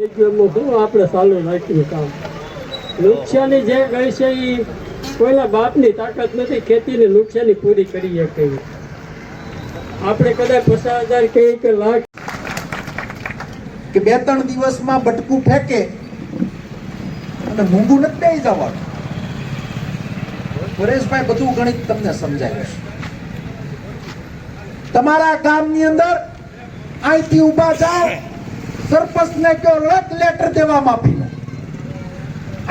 આપણે ચાલુ રાખ્યું કામ. નુકસાની જે ગઈ છે એ કોઈના બાપની તાકાત નથી, ખેતીની નુકસાની પૂરી કરી શકે આપણે કદાચ પચાસ હજાર કે લાખ કે બે ત્રણ દિવસમાં બટકું ફેંકે અને મૂંગું નથી બેસી જવાનું. પરેશભાઈ, બધું ગણિત તમને સમજાય. તમારા ગામની અંદર અહીંથી ઊભા જાઓ સરપંચને કહો લખ લેટર દેવા માફીનો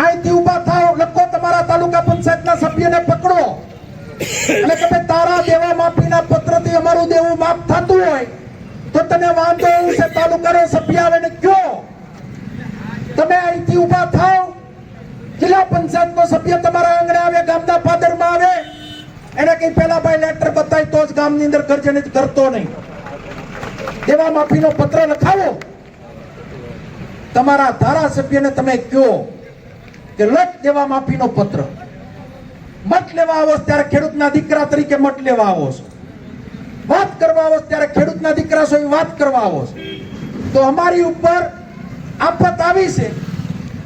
અહીંથી ઊભા થાઓ, લખો તમારા તાલુકા પંચાયતના સભ્યને પકડો. અને કે તારા દેવા માફીના પત્રથી અમારું દેવું માફ થતું હોય, તો તને વાંધો એવું છે, તાલુકાનો સભ્ય આવે ને કયો. તમે અહીંથી ઊભા થાઓ, જિલ્લા પંચાયતનો સભ્ય તમારા આંગણે આવે, ગામના ફાધરમાં આવે. એને કઈ પેલા ભાઈ લેટર બતાવી તો જ ગામની અંદર કરજે કરતો નહીં. દેવા માફીનો પત્ર લખાવો. તમારા ધારાસભ્યને તમે કયો કે લખ દેવા માફીનો પત્ર? મત લેવા આવો ત્યારે ખેડૂતના દીકરા તરીકે મત લેવા આવો છો. વાત કરવા આવો ત્યારે ખેડૂતના દીકરા છો વાત કરવા આવો છો. તો અમારી ઉપર આફત આવી છે.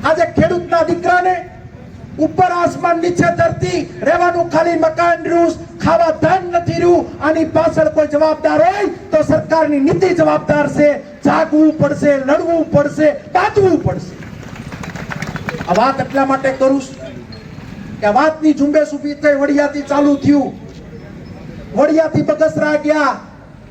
આજે ખેડૂતના દીકરાને ઉપર આસમાન, નીચે ધરતી, રહેવાનું ખાલી મકાન, રૂસ, ખાવા ધાન નથી રહ્યું આની પાછળ કોઈ જવાબદાર હોય તો સરકારની નીતિ જવાબદાર છે. જાગવું પડશે, લડવું પડશે, બાંધવું પડશે. આ વાત એટલા માટે કરું છું કે વાતની ઝુંબેશ ઊભી થઈ, વડિયાથી ચાલુ થયું. વડિયાથી બગસરા ગયા.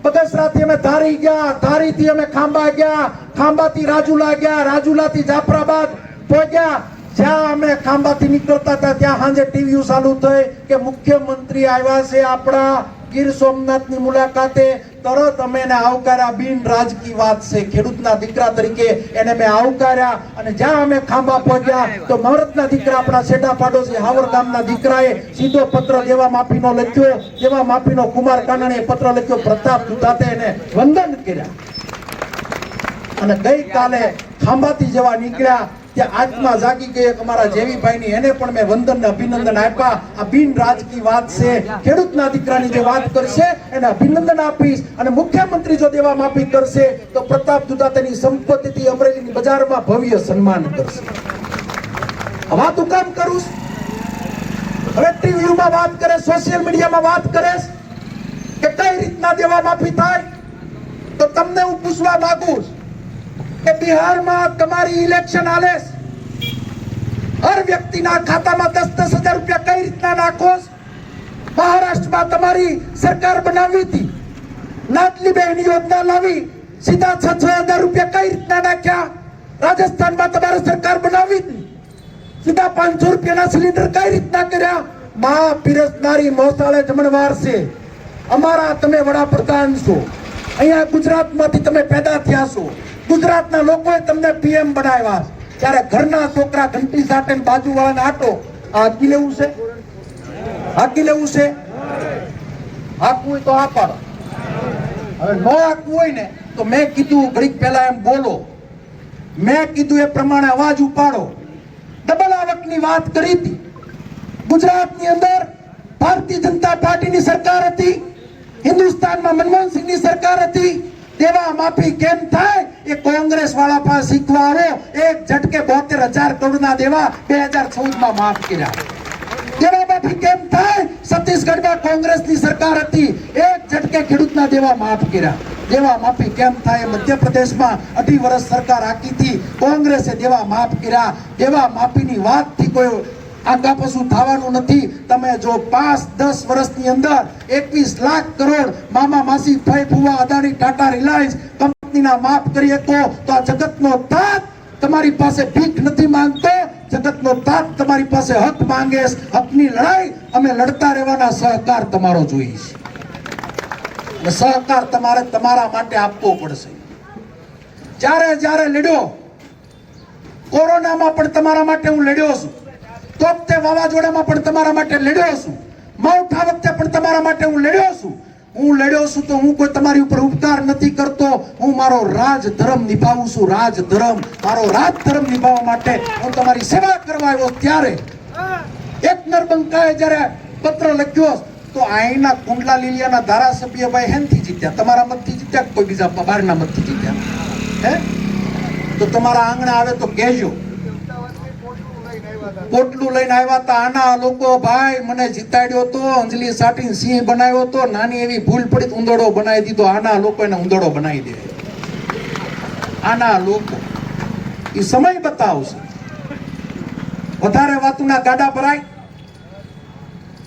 બગસરાથી અમે ધારી ગયા, ધારીથી અમે ખાંભા ગયા. ખાંભાથી રાજુલા ગયા, રાજુલાથી જાફરાબાદ પહોંચ્યા. જ્યાં અમે ખાંભાથી નીકળતા હતા, ત્યાં સાંજે ટીવી ચાલુ થઈ કે મુખ્યમંત્રી આવ્યા છે આપણા ગીર સોમનાથની મુલાકાતે. તરત અમે એને આવકાર્યા. બિન રાજકીય વાત છે. ખેડૂતના દીકરા તરીકે એને મેં આવકાર્યા. અને જ્યાં અમે ખાંભા પહોંચ્યા, તો મહરતના દીકરા આપણા શેઠા પાડોશી હાવર ગામના દીકરાએ સીધો પત્ર દેવા માફીનો લખ્યો. દેવા માફીનો કુમાર કાનાણીએ પત્ર લખ્યો. પ્રતાપ દુધાતે એને વંદન કર્યા. અને ગઈકાલે ખાંભાથી જેવા નીકળ્યા. આત્મા જાગી ગઈ એક અમારા જેવીભાઈની એને પણ મેં વંદન ને અભિનંદન આપ્યા. આ બિન રાજકી વાત છે. ખેડૂતના દીકરાની જે વાત કરશે, એને અભિનંદન આપીશ અને મુખ્યમંત્રી જો દેવા માફી કરશે, તો પ્રતાપ જુદા તેની સંપત્તિથી અમરેલીની બજારમાં ભવ્ય સન્માન કરશે. હવા તું કામ કરું? હવે ટીવીમાં વાત કરે સોશિયલ મીડિયામાં વાત કરે કે કઈ રીતના દેવા માફી થાય? તો તમને હું પૂછવા માંગુ છું. કે બિહારમાં તમારી ઇલેક્શન આલે હર વ્યક્તિના ખાતામાં દસ દસ હજાર રૂપિયા કઈ રીતના નાખો મહારાષ્ટ્રમાં તમારી સરકાર બનાવી હતી. લાડલી બહેન યોજના લાવી, સીધા છ છ હજાર રૂપિયા કઈ રીતના નાખ્યા? રાજસ્થાનમાં તમારે સરકાર બનાવી સીધા પાંચસો રૂપિયાના સિલિન્ડર કઈ રીતના કર્યા? મા પીરસનારી મોસાળે જમણવાર છે. અમારા તમે વડાપ્રધાન છો. અહીંયા ગુજરાતમાંથી તમે પેદા થયા છો. ગુજરાતના લોકોએ તમને પીએમ બનાવ્યા. ત્યારે ઘરના છોકરા ઘંટી સાથે બાજુવાળાને આટો હાકી લેવું છે? હાકી લેવું છે? હાકવું હોય તો આ પાડો. હવે ન હાકવું હોય ને, તો મેં કીધું, ઘડીક પહેલા એમ બોલો. મેં કીધું એ પ્રમાણે અવાજ ઉપાડો. ડબલ આવકની વાત કરી હતી. ગુજરાતની અંદર ભારતીય જનતા પાર્ટીની સરકાર હતી. હિન્દુસ્તાનમાં મનમોહન સિંહની સરકાર હતી. દેવા માફી કેમ થાય? એ કોંગ્રેસ વાળા પાસે શીખવા આવ્યો એક ઝટકે બોતેર હજાર કરોડના દેવા બે હજાર ચૌદમાં માફ કર્યા. દેવા માફી કેમ થાય? છત્તીસગઢમાં કોંગ્રેસની સરકાર હતી, એક ઝટકે ખેડૂતના દેવા માફ કર્યા. દેવા માફી કેમ થાય? મધ્યપ્રદેશમાં અઢી વર્ષ સરકાર આખી હતી, કોંગ્રેસે દેવા માફ કર્યા. દેવા માફીની વાતથી કોઈ આગા પશુ થવાનું નથી. તમે જો પાંચ, દસ વર્ષની અંદર એકવીસ લાખ કરોડ મામા માસી ફઈ ફુવા અદાણી ટાટા રિલાયન્સ કંપનીના માફ કરીએ તો તો આ જગતનો તાત તમારી પાસે ભીખ નથી માંગતો. જગતનો તાત તમારી પાસે હક માંગે હકની લડાઈ અમે લડતા રહેવાના સહકાર તમારો જોઈએ છે. સહકાર તમારે તમારા માટે આપવો પડશે. જ્યારે જ્યારે લડ્યો, કોરોનામાં પણ તમારા માટે હું લડ્યો છું. તોપતે વાવાઝોડામાં પણ તમારા માટે લડ્યો છું. માવઠા વખતે પણ તમારા માટે હું લડ્યો છું. હું લડ્યો છું તો હું કોઈ તમારી ઉપર ઉપકાર નથી કરતો. હું મારો રાજ ધર્મ નિભાવું છું રાજ ધર્મ મારો રાજ ધર્મ નિભાવવા માટે હું તમારી સેવા કરવા આવ્યો ત્યારે એક નરબંકાએ જ્યારે પત્ર લખ્યો, તો અહીંના કુંડલા લીલિયાના ધારાસભ્ય ભાઈ હેનથી જીત્યા. તમારા મતથી જીત્યા કોઈ બીજા બહારના મતથી જીત્યા? હે? તો તમારા આંગણે આવે તો કહેજો. પોટલું લઈને આવ્યા હતા. આના લોકો, ભાઈ, મને જીતાડ્યો તો, અંજલિ સાટીને સિંહ બનાવ્યો તો, નાની એવી ભૂલ પડી તો બનાવી દીધો. આના લોકો એને ઉંદરડો બનાવી દે. આના લોકો. એ સમય બતાવશે. વધારે વાતોના ગાડા ભરાય.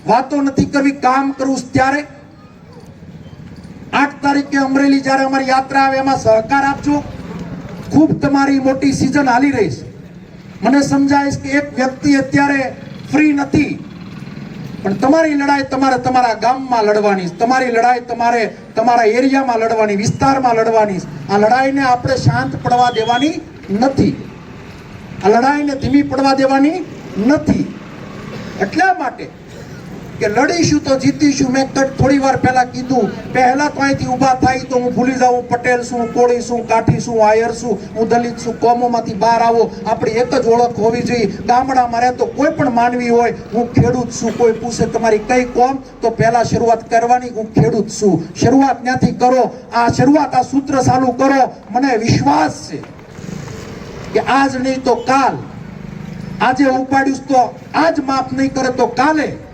વાતો નથી કરવી, કામ કરવું ત્યારે. આઠ તારીખે અમરેલી જ્યારે અમારી યાત્રા આવે, એમાં સહકાર આપજો. ખૂબ તમારી મોટી સિઝન હાલી રહી છે. મને સમજાય કે એક વ્યક્તિ અત્યારે ફ્રી નથી. પણ તમારી લડાઈ તમારે તમારા ગામમાં લડવાની. તમારી લડાઈ તમારે તમારા એરિયામાં લડવાની, વિસ્તારમાં લડવાની આ લડાઈને આપણે શાંત પડવા દેવાની નથી. આ લડાઈને ધીમી પડવા દેવાની નથી. એટલા માટે કે લડીશું તો જીતીશું. મેં કટ થોડી વાર પહેલા કીધું. પહેલા તો અહીંથી ઊભા થાય તો હું ભૂલી જાઉં. પટેલ શું, કોળી શું, કાઠી શું, આયર શું, હું દલિત શું, કોમોમાંથી બહાર આવો. આપણી એક જ ઓળખ હોવી જોઈએ. ગામડામાં રહેતો કોઈ પણ માનવી હોય, હું ખેડૂત છું. કોઈ પૂછે તમારી કઈ કોમ? તો પહેલા શરૂઆત કરવાની, હું ખેડૂત છું. શરૂઆત ત્યાંથી કરો? આ શરૂઆત, આ સૂત્ર ચાલુ કરો. મને વિશ્વાસ છે કે આજ નહીં તો કાલ. આજે ઉપાડ્યું તો આજ માફ નહીં કરે તો કાલે.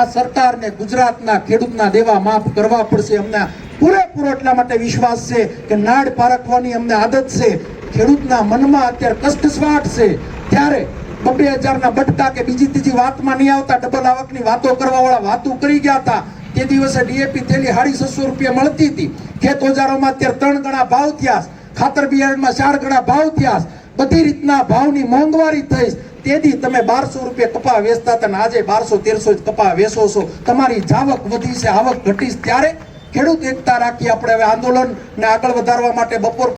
આ સરકારને ગુજરાતના ખેડૂતના દેવા માફ કરવા પડશે. અમને પૂરેપૂરો એટલા માટે વિશ્વાસ છે કે નાડ પારખવાની અમને આદત છે. ખેડૂતના મનમાં અત્યારે કષ્ટસ્વાટ છે. ત્યારે બબે હજારના બટકા કે બીજી ત્રીજી વાતમાં નહીં આવતા, ડબલ આવકની વાતો કરવાવાળા વાતો કરી ગયા હતા. તે દિવસે ડીએપી થેલી સાડી છસો રૂપિયા મળતી હતી. ખેત ઓજારોમાં અત્યારે ત્રણ ગણા ભાવ થયા. ખાતર બિયારણમાં ચાર ગણા ભાવ થયા. બધી રીતના ભાવની મોંઘવારી થઈ. તેથી તમે બારસો રૂપિયા કપા વેચતા હતા આજે બારસો, તેરસો જ કપા વેચો છો. તમારી જાવક વધી છે, આવક ઘટી છે. ત્યારે ખેડૂત એકતા રાખી આપણે હવે આંદોલન ને આગળ વધારવા માટે બપોર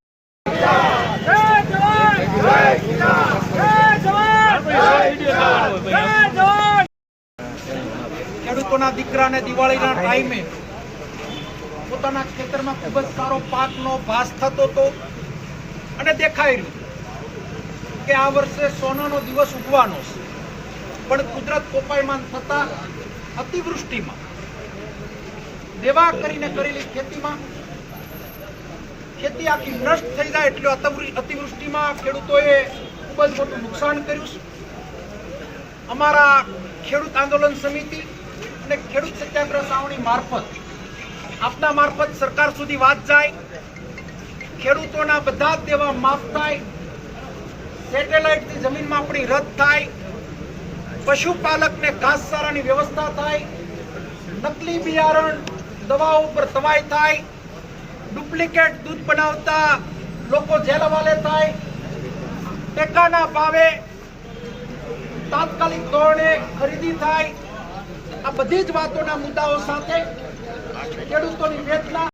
ખેડૂતોના દીકરાને દિવાળીના ટાઈમે પોતાના ખેતરમાં ખૂબ જ સારો પાકનો ભાસ થતો હતો અને દેખાઈ રહ્યું. કે આ વર્ષે સોનાનો દિવસ ઉગવાનો છે. પણ કુદરત કોપાયમાન થતા અતિવૃષ્ટિમાં, દેવા કરીને કરેલી ખેતીમાં, ખેતી આખી નષ્ટ થઈ જાય એટલે અતિવૃ- અતિવૃષ્ટિમાં ખેડૂતોએ ખૂબ જ મોટું નુકસાન કર્યું છે. અમારા ખેડૂત આંદોલન સમિતિ અને ખેડૂત સત્યાગ્રહ સાવણી મારફત, આપના મારફત સરકાર સુધી વાત જાય, ખેડૂતોના બધા દેવા માફ થાય સેટેલાઇટથી જમીનમાં આપણી રદ થાય, પશુપાલકને ઘાસચારાની વ્યવસ્થા થાય, નકલી બિયારણ દવાઓ ઉપર તવાઈ થાય, ડુપ્લિકેટ દૂધ બનાવતા લોકો જેલ હવાલે થાય, ટેકાના ભાવે તાત્કાલિક ધોરણે ખરીદી થાય. આ બધી જ વાતોના મુદ્દાઓ સાથે ખેડૂતોની વેદના